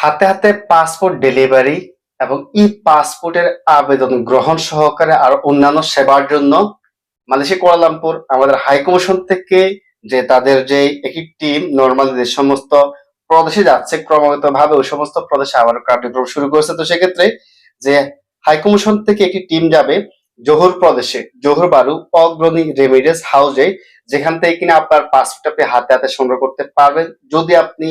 হাতে হাতে passport delivery এবং ই পাসপোর্টের আবেদন গ্রহণ সহকারে আর অন্যান্য সেবার জন্য মালয়েশিয়া, কুয়ালালামপুর আমাদের হাই কমিশন থেকে যে তাদের যে একটি টিম নর্মালি যে সমস্ত প্রদেশে যাচ্ছে ক্রমাগত ভাবে ওই সমস্ত প্রদেশে আবার কার্যক্রম শুরু করেছে। তো সেক্ষেত্রে যে হাই কমিশন থেকে একটি টিম যাবে জোহর প্রদেশে, জোহর বারু অগ্রণী রেমিডেন্স হাউসে যেখান থেকে কিনা আপনার পাসপোর্ট আপনি হাতে হাতে সংগ্রহ করতে পারবেন। যদি আপনি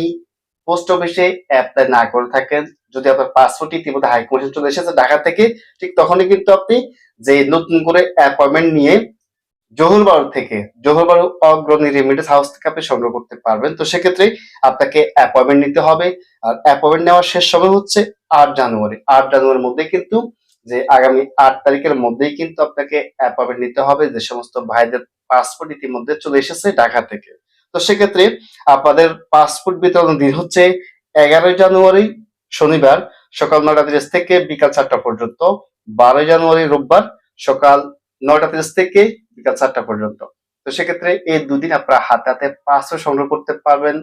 পোস্ট অফিসে অ্যাপ্লাই না করে থাকেন, যদি আপনার পাসপোর্ট ইতিমধ্যে হাই চলে এসেছে ঢাকা থেকে, ঠিক তখনই কিন্তু আপনি যে নতুন করে অ্যাপয়েন্টমেন্ট নিয়ে জোহরবাড়ু থেকে জোহরবাড়ু অগ্রণী রেমিডেন্স হাউস থেকে আপনি সংগ্রহ করতে পারবেন। তো সেক্ষেত্রে আপনাকে অ্যাপয়েন্টমেন্ট নিতে হবে। আর অ্যাপয়েন্টমেন্ট নেওয়ার শেষ সময় হচ্ছে আট জানুয়ারি। আট জানুয়ারির মধ্যে কিন্তু যে আগামী আট তারিখের মধ্যেই কিন্তু আপনাকে অ্যাপয়েন্টমেন্ট নিতে হবে। যে সমস্ত ভাইদের পাসপোর্ট ইতিমধ্যে চলে এসেছে ঢাকা থেকে। তো সেক্ষেত্রে আপনাদের পাসপোর্ট বিতরণ দিন হচ্ছে এগারোই জানুয়ারি শনিবার সকাল নয়টা তিরিশ থেকে বিকাল চারটা পর্যন্ত, বারোই জানুয়ারি রোববার সকাল নয়টা তিরিশ থেকে বিকাল চারটা পর্যন্ত। তো সেক্ষেত্রে এই দুদিন আপনারা হাতে হাতে পাসপোর্ট সংগ্রহ করতে পারবেন।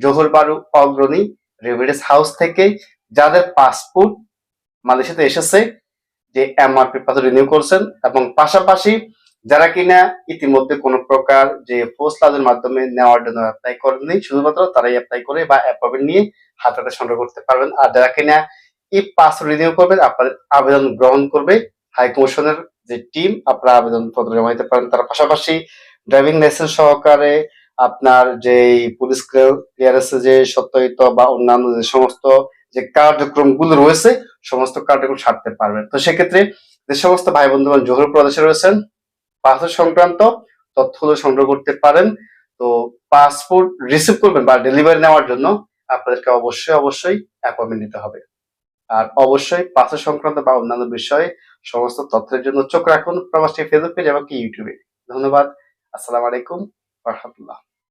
জোহর বারু অগ্রণী রেভিডেন্স হাউস থেকে যাদের পাসপোর্ট মালয়েশিয়াতে এসেছে, যে এমআরপি পাসপোর্ট রিনিউ করছেন এবং পাশাপাশি যারা কিনা ইতিমধ্যে কোনো প্রকার যে পোস্ট লাজের মাধ্যমে নেওয়ার জন্য অ্যাপ্লাই করেননি, শুধুমাত্র তারাই অ্যাপ্লাই করে বা অ্যাপয়েন্টমেন্ট নিয়ে হাতে হাতে সংগ্রহ করতে পারবেন। আর যারা কিনা এই পাসপোর্ট রিনিউ করবেন আপনাদের আবেদন গ্রহণ করবে। হাই কমিশনের যে টিম আপনারা আবেদন পত্র জমা দিতে পারেন। তার পাশাপাশি ড্রাইভিং লাইসেন্স সহকারে আপনার যে পুলিশ ক্লিয়ারেন্স যে সত্যায়িত বা অন্যান্য যে সমস্ত যে কার্যক্রমগুলো রয়েছে, সমস্ত কার্যক্রম সারতে পারবেন। তো সেক্ষেত্রে যে সমস্ত ভাই বন্ধুগণ জোহর প্রদেশে রয়েছেন পাসপোর্ট সংক্রান্ত তথ্যগুলো সংগ্রহ করতে পারেন। তো পাসপোর্ট রিসিভ করবেন বা ডেলিভারি নেওয়ার জন্য আপনাদেরকে অবশ্যই অবশ্যই অ্যাপয়েন্টমেন্ট নিতে হবে। আর অবশ্যই পাসপোর্ট সংক্রান্ত বা অন্যান্য বিষয়ে সমস্ত তথ্যের জন্য চোখ রাখুন প্রবাসী ফেসবুক পেজ এবং কি ইউটিউবে। ধন্যবাদ। আসসালামু আলাইকুম। রহমতুল্লাহ।